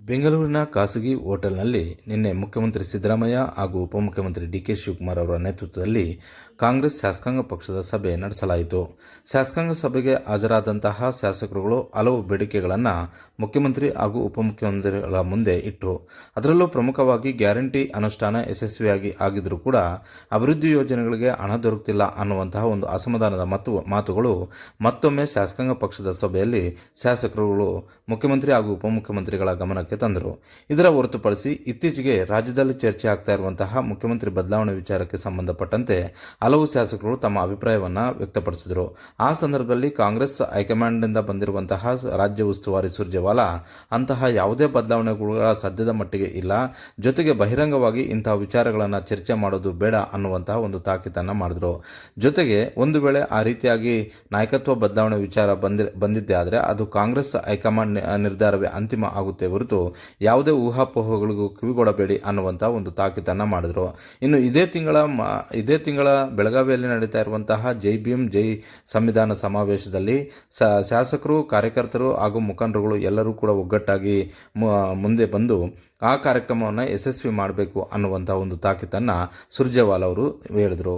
ಬೆಂಗಳೂರಿನ ಖಾಸಗಿ ಹೋಟೆಲ್ನಲ್ಲಿ ನಿನ್ನೆ ಮುಖ್ಯಮಂತ್ರಿ ಸಿದ್ದರಾಮಯ್ಯ ಹಾಗೂ ಉಪಮುಖ್ಯಮಂತ್ರಿ ಡಿಕೆ ಶಿವಕುಮಾರ್ ಅವರ ನೇತೃತ್ವದಲ್ಲಿ ಕಾಂಗ್ರೆಸ್ ಶಾಸಕಾಂಗ ಪಕ್ಷದ ಸಭೆ ನಡೆಸಲಾಯಿತು. ಶಾಸಕಾಂಗ ಸಭೆಗೆ ಹಾಜರಾದಂತಹ ಶಾಸಕರುಗಳು ಹಲವು ಬೇಡಿಕೆಗಳನ್ನು ಮುಖ್ಯಮಂತ್ರಿ ಹಾಗೂ ಉಪಮುಖ್ಯಮಂತ್ರಿಗಳ ಮುಂದೆ ಇಟ್ಟರು ಅದರಲ್ಲೂ ಪ್ರಮುಖವಾಗಿ ಗ್ಯಾರಂಟಿ ಅನುಷ್ಠಾನ ಯಶಸ್ವಿಯಾಗಿ ಆಗಿದ್ರೂ ಕೂಡ ಅಭಿವೃದ್ಧಿ ಯೋಜನೆಗಳಿಗೆ ಹಣ ದೊರಕುತ್ತಿಲ್ಲ ಅನ್ನುವಂತಹ ಒಂದು ಅಸಮಾಧಾನದ ಮತ್ತು, ಮಾತುಗಳು ಮತ್ತೊಮ್ಮೆ ಶಾಸಕಾಂಗ ಪಕ್ಷದ ಸಭೆಯಲ್ಲಿ ಶಾಸಕರುಗಳು ಮುಖ್ಯಮಂತ್ರಿ ಹಾಗೂ ಉಪಮುಖ್ಯಮಂತ್ರಿಗಳ ಗಮನಕ್ಕೆ ತಂದರು. ಇದರ ಹೊರತುಪಡಿಸಿ ಇತ್ತೀಚೆಗೆ ರಾಜ್ಯದಲ್ಲಿ ಚರ್ಚೆ ಆಗ್ತಾ ಇರುವಂತಹ ಮುಖ್ಯಮಂತ್ರಿ ಬದಲಾವಣೆ ವಿಚಾರಕ್ಕೆ ಸಂಬಂಧಪಟ್ಟಂತೆ ಹಲವು ಶಾಸಕರು ತಮ್ಮ ಅಭಿಪ್ರಾಯವನ್ನು ವ್ಯಕ್ತಪಡಿಸಿದರು. ಆ ಸಂದರ್ಭದಲ್ಲಿ ಕಾಂಗ್ರೆಸ್ ಹೈಕಮಾಂಡ್ನಿಂದ ಬಂದಿರುವಂತಹ ರಾಜ್ಯ ಉಸ್ತುವಾರಿ ಸುರ್ಜೇವಾಲಾ, ಅಂತಹ ಯಾವುದೇ ಬದಲಾವಣೆಗಳ ಸದ್ಯದ ಮಟ್ಟಿಗೆ ಇಲ್ಲ. ಜೊತೆಗೆ ಬಹಿರಂಗವಾಗಿ ಇಂತಹ ವಿಚಾರಗಳನ್ನು ಚರ್ಚೆ ಮಾಡೋದು ಬೇಡ ಅನ್ನುವಂತಹ ಒಂದು ತಾಕೀತನ್ನು ಮಾಡಿದ್ರು. ಜೊತೆಗೆ ಒಂದು ವೇಳೆ ಆ ರೀತಿಯಾಗಿ ನಾಯಕತ್ವ ಬದಲಾವಣೆ ವಿಚಾರ ಬಂದಿ, ಬಂದಿದ್ದೇ ಆದರೆ ಅದು ಕಾಂಗ್ರೆಸ್ ಹೈಕಮಾಂಡ್ ನಿರ್ಧಾರವೇ ಅಂತಿಮ ಆಗುತ್ತೆ ಹೊರತು ಯಾವುದೇ ಊಹಾಪೋಹಗಳಿಗೂ ಕಿವಿಗೊಡಬೇಡಿ ಅನ್ನುವಂಥ ಒಂದು ತಾಕೀತನ್ನು ಮಾಡಿದ್ರು. ಇನ್ನು ಇದೇ ತಿಂಗಳ ಇದೇ ತಿಂಗಳ ಬೆಳಗಾವಿಯಲ್ಲಿ ನಡೀತಾ ಇರುವಂತಹ ಜೈ ಭೀಮ್ ಜೈ ಸಂವಿಧಾನ ಸಮಾವೇಶದಲ್ಲಿ ಶಾಸಕರು, ಕಾರ್ಯಕರ್ತರು ಹಾಗೂ ಮುಖಂಡರುಗಳು ಎಲ್ಲರೂ ಕೂಡ ಒಗ್ಗಟ್ಟಾಗಿ ಮುಂದೆ ಬಂದು ಆ ಕಾರ್ಯಕ್ರಮವನ್ನು ಯಶಸ್ವಿ ಮಾಡಬೇಕು ಅನ್ನುವಂಥ ಒಂದು ತಾಕೀತನ್ನು ಸುರ್ಜೇವಾಲ್ ಅವರು ಹೇಳಿದರು.